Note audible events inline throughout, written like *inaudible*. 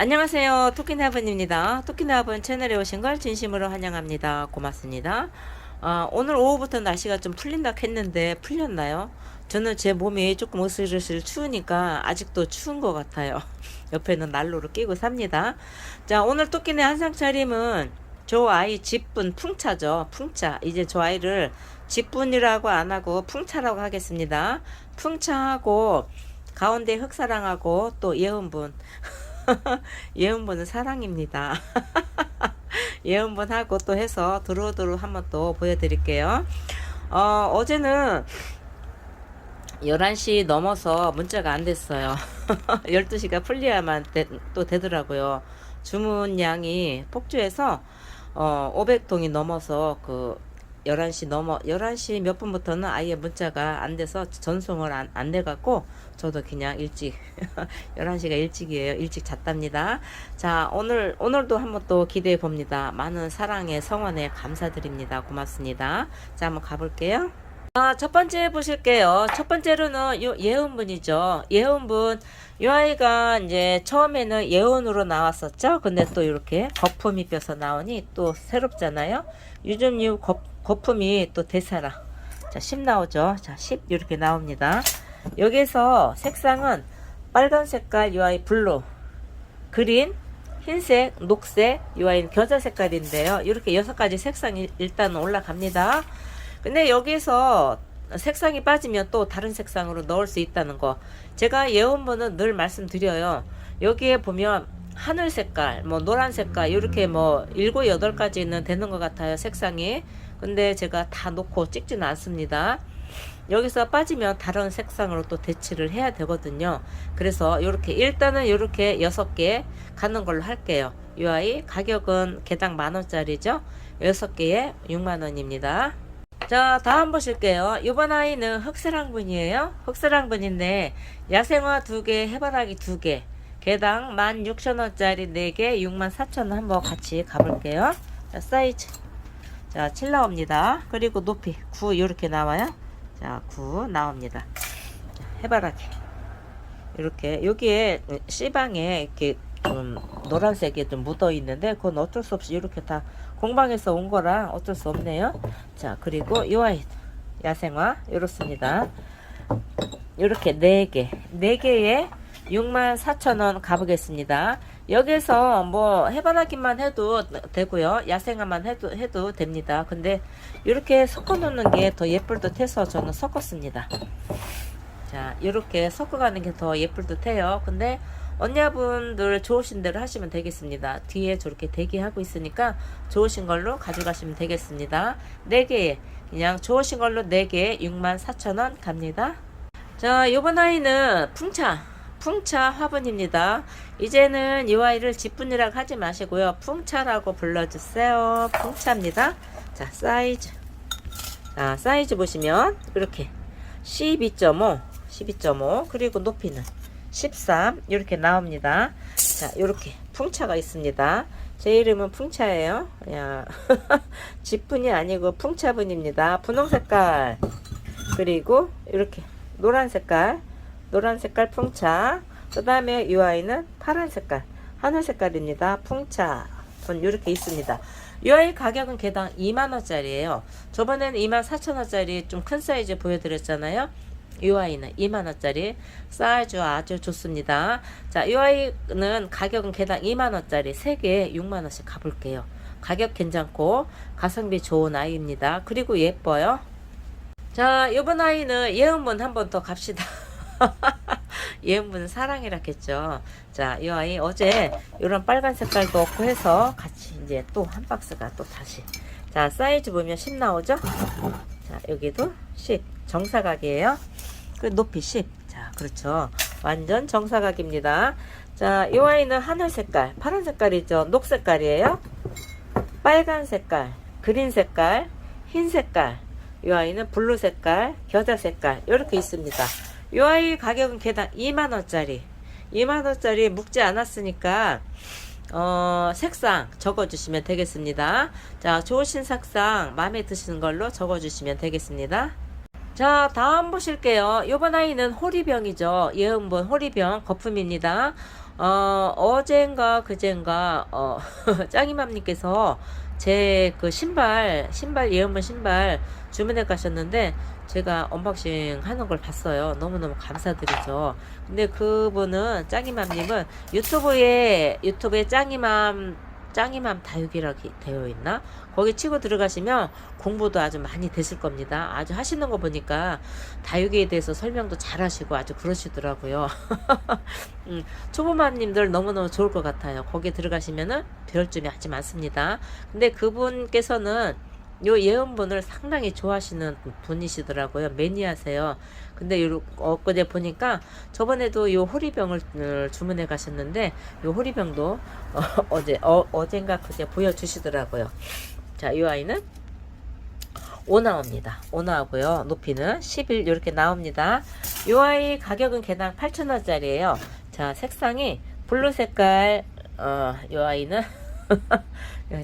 안녕하세요. 토끼나분입니다. 토끼나분 채널에 오신 걸 진심으로 환영합니다. 고맙습니다. 아, 오늘 오후부터 날씨가 좀 풀린다 했는데 풀렸나요? 저는 제 몸이 조금 으슬으슬 추우니까 아직도 추운 것 같아요. *laughs* 옆에는 난로를 끼고 삽니다. 자, 오늘 토끼네 한상 차림은 저 아이 집분 풍차죠. 풍차. 이제 저 아이를 집분이라고 안 하고 풍차라고 하겠습니다. 풍차하고 가운데 흑사랑하고 또 예은분. *laughs* *laughs* 예은분은 사랑입니다. *laughs* 예은분하고 또 해서 두루두루 한번 또 보여드릴게요. 어, 어제는 11시 넘어서 문자가 안 됐어요. *laughs* 12시가 풀려야만 되, 또 되더라고요. 주문량이 폭주해서 어, 500통이 넘어서 그 11시 넘어 11시 몇 분부터는 아예 문자가 안 돼서 전송을 안, 안 돼갖고 저도 그냥 일찍 *laughs* 11시가 일찍이에요. 일찍 잤답니다. 자 오늘 오늘도 한번 또 기대해 봅니다. 많은 사랑의 성원에 감사드립니다. 고맙습니다. 자 한번 가볼게요 아, 첫 번째 보실게요. 첫 번째로는 요 예은분이죠. 예은분. 이 아이가 이제 처음에는 예은으로 나왔었죠. 근데 또 이렇게 거품이 뼈서 나오니 또 새롭잖아요. 요즘 이 거, 거품이 또 대사라. 자, 10 나오죠. 자, 10 이렇게 나옵니다. 여기서 색상은 빨간 색깔 이 아이 블루, 그린, 흰색, 녹색, 이 아이는 겨자 색깔인데요. 이렇게 여섯 가지 색상이 일단 올라갑니다. 근데 여기서 색상이 빠지면 또 다른 색상으로 넣을 수 있다는 거. 제가 예언문은 늘 말씀드려요. 여기에 보면 하늘 색깔, 뭐 노란 색깔 이렇게 뭐 일곱 여덟 가지는 되는 것 같아요 색상이. 근데 제가 다 놓고 찍지는 않습니다. 여기서 빠지면 다른 색상으로 또 대치를 해야 되거든요. 그래서 이렇게 일단은 이렇게 여섯 개 가는 걸로 할게요. 이 아이 가격은 개당 만 원짜리죠. 여섯 개에 6만 원입니다. 자 다음 보실게요. 이번 아이는 흑사랑분이에요. 흑사랑분인데 야생화 2개 해바라기 2개 개당 16,000원짜리 4개 64,000원 한번 같이 가볼게요. 자 사이즈. 자 7 나옵니다. 그리고 높이 9 이렇게 나와요. 자9 나옵니다. 자, 해바라기. 이렇게 여기에 C방에 이렇게 좀 노란색이 좀 묻어 있는데 그건 어쩔 수 없이 이렇게 다 공방에서 온 거라 어쩔 수 없네요. 자, 그리고 요 아이 야생화 이렇습니다. 이렇게 네 개, 네 개에 64,000원 가보겠습니다. 여기서 뭐 해바라기만 해도 되고요. 야생화만 해도 해도 됩니다. 근데 이렇게 섞어 놓는 게 더 예쁠 듯 해서 저는 섞었습니다. 자, 이렇게 섞어가는 게 더 예쁠 듯 해요. 근데 언니분들 좋으신 대로 하시면 되겠습니다. 뒤에 저렇게 대기하고 있으니까 좋으신 걸로 가져가시면 되겠습니다. 4개에 그냥 좋으신 걸로 4개에 64,000원 갑니다. 자, 요번 아이는 풍차. 풍차 화분입니다. 이제는 이 아이를 지뿐이라고 하지 마시고요. 풍차라고 불러주세요. 풍차입니다. 자, 사이즈. 자, 사이즈 보시면 이렇게 12.5, 12.5 그리고 높이는 13 이렇게 나옵니다. 자, 이렇게 풍차가 있습니다. 제 이름은 풍차예요. 야, *laughs* 지뿐이 아니고 풍차분입니다. 분홍 색깔 그리고 이렇게 노란 색깔, 노란 색깔 풍차. 그 다음에 이 아이는 파란 색깔, 하늘 색깔입니다. 풍차. 분 이렇게 있습니다. 이 아이 가격은 개당 2만원짜리예요. 저번에는 2만 4천원짜리 좀 큰 사이즈 보여드렸잖아요. 이 아이는 2만원짜리 사이즈 아주 좋습니다. 자, 이 아이는 가격은 개당 2만원짜리 3개에 6만원씩 가볼게요. 가격 괜찮고 가성비 좋은 아이입니다. 그리고 예뻐요. 자, 이번 아이는 예은분 한 번 더 갑시다. *laughs* 예은분은 사랑이라겠죠. 자, 이 아이 어제 이런 빨간 색깔도 없고 해서 같이 이제 또 한 박스가 또 다시. 자, 사이즈 보면 10 나오죠? 자, 여기도 10. 정사각이에요. 그 높이 10. 자, 그렇죠. 완전 정사각입니다. 자, 이 아이는 하늘 색깔, 파란 색깔이죠. 녹 색깔이에요. 빨간 색깔, 그린 색깔, 흰 색깔. 이 아이는 블루 색깔, 겨자 색깔. 이렇게 있습니다. 이 아이 가격은 개당 2만 원짜리. 2만 원짜리 묵지 않았으니까, 어, 색상 적어주시면 되겠습니다. 자, 좋으신 색상 마음에 드시는 걸로 적어주시면 되겠습니다. 자, 다음 보실게요. 요번 아이는 호리병이죠. 예은분 호리병 거품입니다. 어, 어젠가 그젠가 어, *laughs* 짱이맘님께서 제 그 신발, 신발 예은분 신발 주문해 가셨는데 제가 언박싱 하는 걸 봤어요. 너무너무 감사드리죠. 근데 그분은 짱이맘님은 유튜브에 유튜브에 짱이맘 짱이맘 다육이라고 되어 있나? 거기 치고 들어가시면 공부도 아주 많이 되실 겁니다. 아주 하시는 거 보니까 다육이에 대해서 설명도 잘 하시고 아주 그러시더라고요. *laughs* 음, 초보맘님들 너무너무 좋을 것 같아요. 거기 들어가시면은 배울 점이 아주 많습니다. 근데 그분께서는 요 예언분을 상당히 좋아하시는 분이시더라고요. 매니아세요. 근데 요 엊그제 보니까 저번에도 요 호리병을 어, 주문해 가셨는데 요 호리병도 어, *laughs* 어제 어, 어젠가 그제 보여주시더라고요. 자, 이 아이는 오나옵니다. 오나오고요. 높이는 11 이렇게 나옵니다. 이 아이 가격은 개당 8,000원짜리예요. 자, 색상이 블루 색깔 어, 이 아이는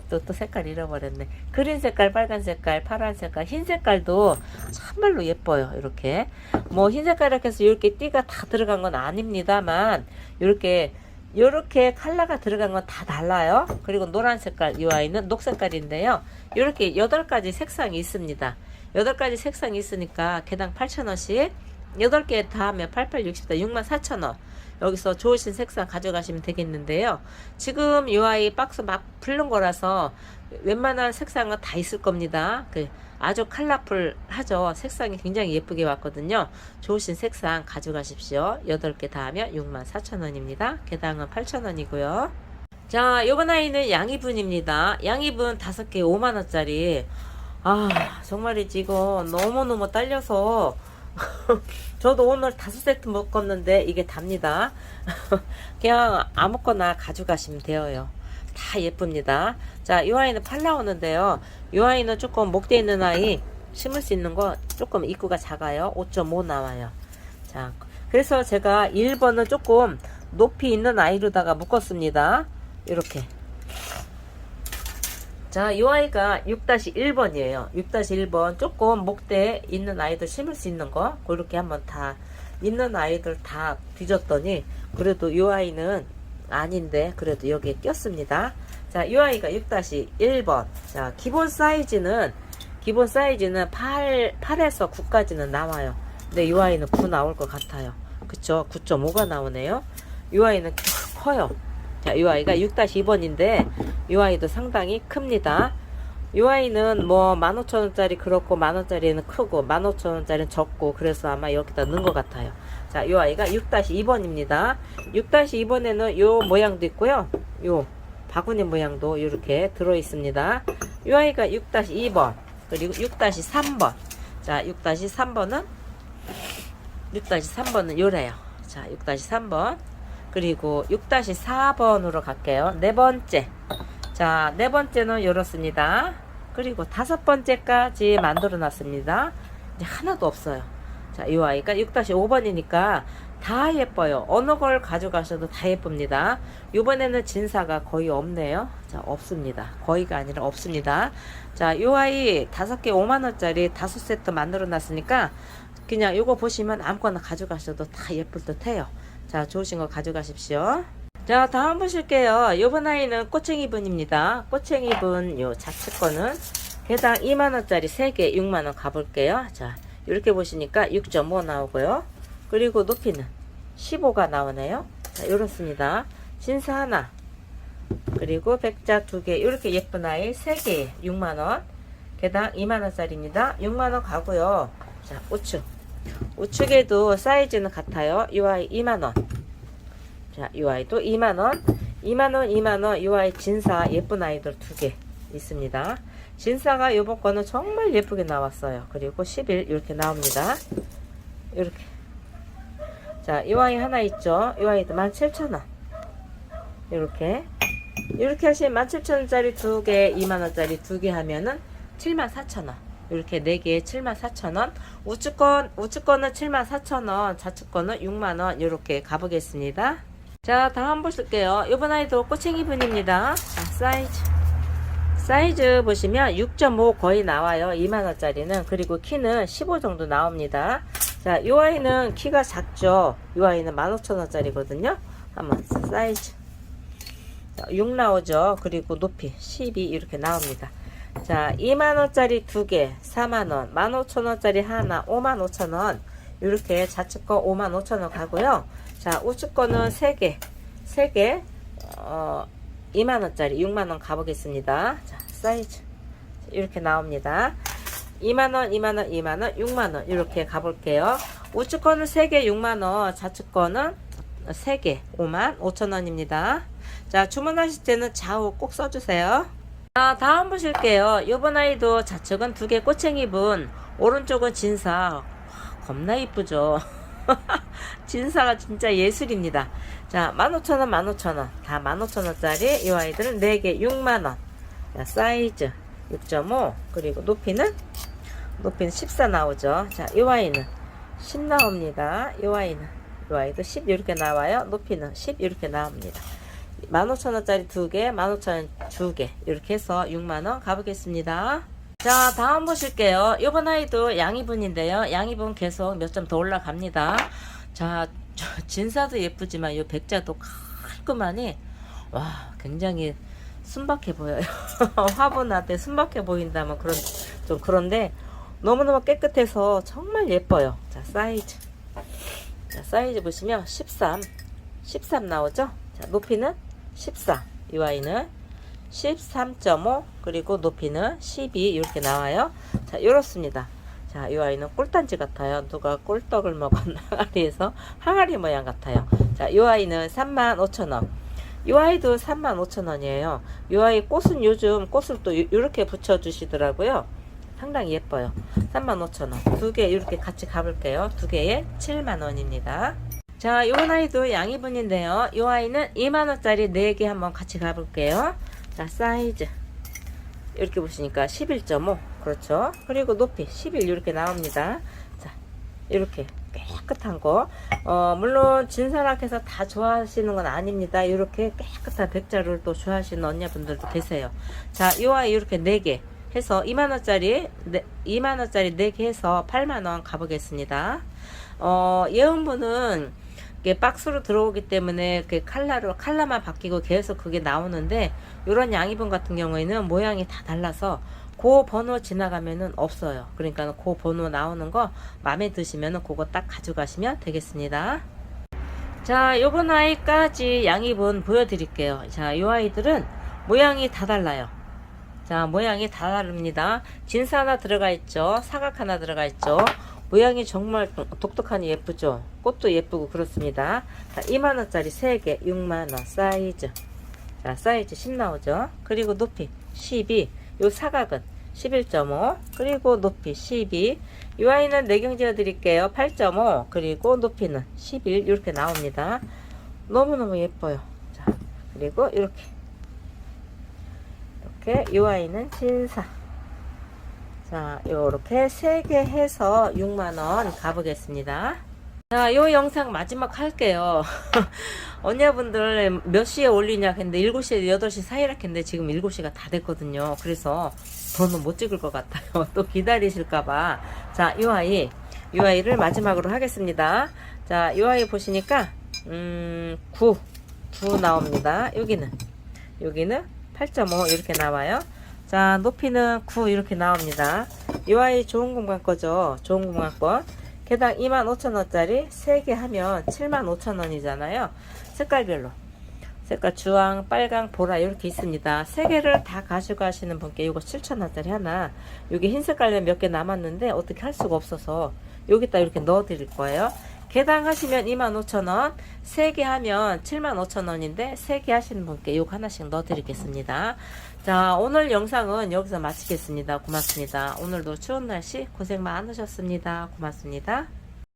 또, 또 색깔 잃어버렸네. 그린 색깔, 빨간 색깔, 파란 색깔, 흰 색깔도 참말로 예뻐요. 이렇게. 뭐, 흰 색깔 이렇게 해서 이렇게 띠가 다 들어간 건 아닙니다만, 이렇게, 이렇게 컬러가 들어간 건 다 달라요. 그리고 노란 색깔, 이 아이는 녹 색깔인데요. 이렇게 여덟 가지 색상이 있습니다. 여덟 가지 색상이 있으니까 개당 8,000원씩. 8개 다 하면 88, 60다 64,000원. 여기서 좋으신 색상 가져가시면 되겠는데요. 지금 이 아이 박스 막 풀는 거라서 웬만한 색상은 다 있을 겁니다. 그 아주 컬러풀하죠. 색상이 굉장히 예쁘게 왔거든요. 좋으신 색상 가져가십시오. 8개 다 하면 64,000원입니다. 개당은 8,000원이고요. 자, 요번 아이는 양이분입니다. 양이분 5개 5만원짜리. 아, 정말이지, 이거 너무너무 딸려서. *laughs* 저도 오늘 다섯 세트 먹었는데 이게 답니다. *laughs* 그냥 아무거나 가져가시면 돼요. 다 예쁩니다. 자, 이 아이는 팔 나오는데요. 이 아이는 조금 목대 있는 아이 심을 수 있는 거 조금 입구가 작아요. 5.5 나와요. 자, 그래서 제가 1번은 조금 높이 있는 아이로다가 묶었습니다. 이렇게. 자, 이 아이가 6-1번이에요. 6-1번 조금 목대 있는 아이들 심을 수 있는 거 그렇게 한번 다 있는 아이들 다 뒤졌더니 그래도 이 아이는 아닌데 그래도 여기에 꼈습니다. 자, 이 아이가 6-1번. 자, 기본 사이즈는 기본 사이즈는 8 8에서 9까지는 나와요. 근데 이 아이는 9 나올 것 같아요. 그쵸? 9.5가 나오네요. 이 아이는 커요. 자, 이 아이가 6-2번인데 이 아이도 상당히 큽니다. 이 아이는 뭐 15,000원짜리 그렇고 만원짜리는 크고 15,000원짜리는 적고 그래서 아마 여기다 넣은 것 같아요. 자, 이 아이가 6-2번입니다. 6-2번에는 요 모양도 있고요. 요 바구니 모양도 이렇게 들어 있습니다. 이 아이가 6-2번 그리고 6-3번. 자, 6-3번은 6-3번은 요래요. 자, 6-3번. 그리고 6-4번으로 갈게요. 네 번째. 자, 네 번째는 이렇습니다. 그리고 다섯 번째까지 만들어 놨습니다. 이제 하나도 없어요. 자, 이 아이가 6-5번이니까 다 예뻐요. 어느 걸 가져가셔도 다 예쁩니다. 이번에는 진사가 거의 없네요. 자, 없습니다. 거의가 아니라 없습니다. 자, 이 아이 다섯 개 5만원짜리 다섯 세트 만들어 놨으니까 그냥 이거 보시면 아무거나 가져가셔도 다 예쁠 듯 해요. 자, 좋으신 거 가져가십시오. 자, 다음 보실게요. 요번 아이는 꼬챙이 분입니다. 꼬챙이 분 요 자체 거는 개당 2만원짜리 3개 6만원 가볼게요. 자, 이렇게 보시니까 6.5 나오고요. 그리고 높이는 15가 나오네요. 자, 이렇습니다. 진사 하나. 그리고 백자 두 개. 이렇게 예쁜 아이 3개 6만원. 개당 2만원짜리입니다. 6만원 가고요. 자, 우측. 우측에도 사이즈는 같아요. 이 아이 2만원. 자, 이 아이도 2만원. 2만원, 2만원. 이 아이 진사 예쁜 아이들 두개 있습니다. 진사가 요번 거는 정말 예쁘게 나왔어요. 그리고 11 이렇게 나옵니다. 이렇게. 자, 이 아이 하나 있죠. 이 아이도 17,000원. 이렇게. 이렇게 하시면 17,000원짜리 두 개, 2만원짜리 두 개 하면은 74,000원. 이렇게 4개에 74,000원. 우측 건, 우측 거는 74,000원, 좌측 거는 6만원. 이렇게 가보겠습니다. 자, 다음 보실게요. 이번 아이도 꼬챙이 분입니다. 자, 사이즈. 사이즈 보시면 6.5 거의 나와요. 2만원짜리는. 그리고 키는 15 정도 나옵니다. 자, 이 아이는 키가 작죠. 이 아이는 15,000원짜리거든요. 한번 사이즈. 자, 6 나오죠. 그리고 높이 12 이렇게 나옵니다. 자, 2만원짜리 두 개, 4만원, 15,000원짜리 하나, 55,000원. 이렇게 좌측 거 55,000원 가고요. 자, 우측 거는 3개, 3개, 어, 2만원짜리 6만원 가보겠습니다. 자, 사이즈. 이렇게 나옵니다. 2만원, 2만원, 2만원, 6만원. 이렇게 가볼게요. 우측 거는 3개 6만원, 좌측 거는 3개 5만 5천원입니다. 자, 주문하실 때는 좌우 꼭 써주세요. 자, 다음 보실게요. 요번 아이도 좌측은 두 개 꼬챙이 분, 오른쪽은 진사. 와, 겁나 이쁘죠? *laughs* 진사가 진짜 예술입니다. 자, 15,000원, 15,000원. 다 15,000원짜리 이 아이들은 4개 6만원. 자, 사이즈 6.5. 그리고 높이는? 높이는 14 나오죠. 자, 이 아이는 10 나옵니다. 이 아이는. 이 아이도 10 이렇게 나와요. 높이는 10 이렇게 나옵니다. 15,000원짜리 두 개, 15,000원 두 개. 이렇게 해서 6만원 가보겠습니다. 자, 다음 보실게요. 이번 아이도 양이분인데요. 양이분 계속 몇 점 더 올라갑니다. 자, 저 진사도 예쁘지만 이 백자도 깔끔하니, 와, 굉장히 순박해 보여요. *laughs* 화분한테 순박해 보인다면 그런, 좀 그런데 너무너무 깨끗해서 정말 예뻐요. 자, 사이즈. 자, 사이즈 보시면 13, 13 나오죠? 자, 높이는 14. 이 아이는 13.5 그리고 높이는 12 이렇게 나와요. 자, 이렇습니다. 자, 이 아이는 꿀단지 같아요. 누가 꿀떡을 먹었나 *laughs* 항아리에서 항아리 모양 같아요. 자, 이 아이는 35,000원. 이 아이도 35,000원이에요. 이 아이 꽃은 요즘 꽃을 또 이렇게 붙여 주시더라고요. 상당히 예뻐요. 35,000원. 두 개 이렇게 같이 가볼게요. 두 개에 7만원입니다. 자, 요 아이도 양이분인데요. 요 아이는 2만원짜리 4개 한번 같이 가볼게요. 자, 사이즈. 이렇게 보시니까 11.5. 그렇죠. 그리고 높이 11 이렇게 나옵니다. 자, 이렇게 깨끗한 거. 어, 물론 진사락해서 다 좋아하시는 건 아닙니다. 이렇게 깨끗한 백자를 또 좋아하시는 언니분들도 계세요. 자, 요 아이 이렇게 4개 해서 2만원짜리, 2만원짜리 4개 해서 8만원 가보겠습니다. 어, 예은분은 이게 박스로 들어오기 때문에 그 칼라로 칼라만 바뀌고 계속 그게 나오는데 이런 양이분 같은 경우에는 모양이 다 달라서 그 번호 지나가면은 없어요. 그러니까 그 번호 나오는 거 마음에 드시면은 그거 딱 가져가시면 되겠습니다. 자, 요번 아이까지 양이분 보여드릴게요. 자, 요 아이들은 모양이 다 달라요. 자, 모양이 다 다릅니다. 진사 하나 들어가 있죠. 사각 하나 들어가 있죠. 모양이 정말 독특하니 예쁘죠. 꽃도 예쁘고 그렇습니다. 자, 2만원짜리 3개 6만원 사이즈. 자, 사이즈 10 나오죠. 그리고 높이 12. 요 사각은 11.5. 그리고 높이 12. 이 아이는 내경 지어 드릴게요. 8.5. 그리고 높이는 11. 이렇게 나옵니다. 너무너무 예뻐요. 자, 그리고 이렇게. 이렇게 이 아이는 진사. 자, 요렇게 3개 해서 6만원 가보겠습니다. 자, 요 영상 마지막 할게요. *laughs* 언니분들 몇 시에 올리냐 했는데 7시에 8시 사이라 했는데 지금 7시가 다 됐거든요. 그래서 더는 못 찍을 것 같아요. *laughs* 또 기다리실까봐. 자, 요 아이, 요 아이를 마지막으로 하겠습니다. 자, 요 아이 보시니까, 음, 9, 9 나옵니다. 여기는, 여기는 8.5 이렇게 나와요. 자, 높이는 9 이렇게 나옵니다. 이 아이 좋은 공간 거죠. 좋은 공간 권. 개당 25,000원짜리 3개 하면 75,000원이잖아요. 색깔별로. 색깔 주황, 빨강, 보라 이렇게 있습니다. 3개를 다 가져가시는 분께 이거 7,000원짜리 하나. 여기 흰 색깔면 몇개 남았는데 어떻게 할 수가 없어서 여기다 이렇게 넣어 드릴 거예요. 개당 하시면 25,000원, 3개 하면 75,000원인데 3개 하시는 분께 요거 하나씩 넣어 드리겠습니다. 자, 오늘 영상은 여기서 마치겠습니다. 고맙습니다. 오늘도 추운 날씨 고생 많으셨습니다. 고맙습니다.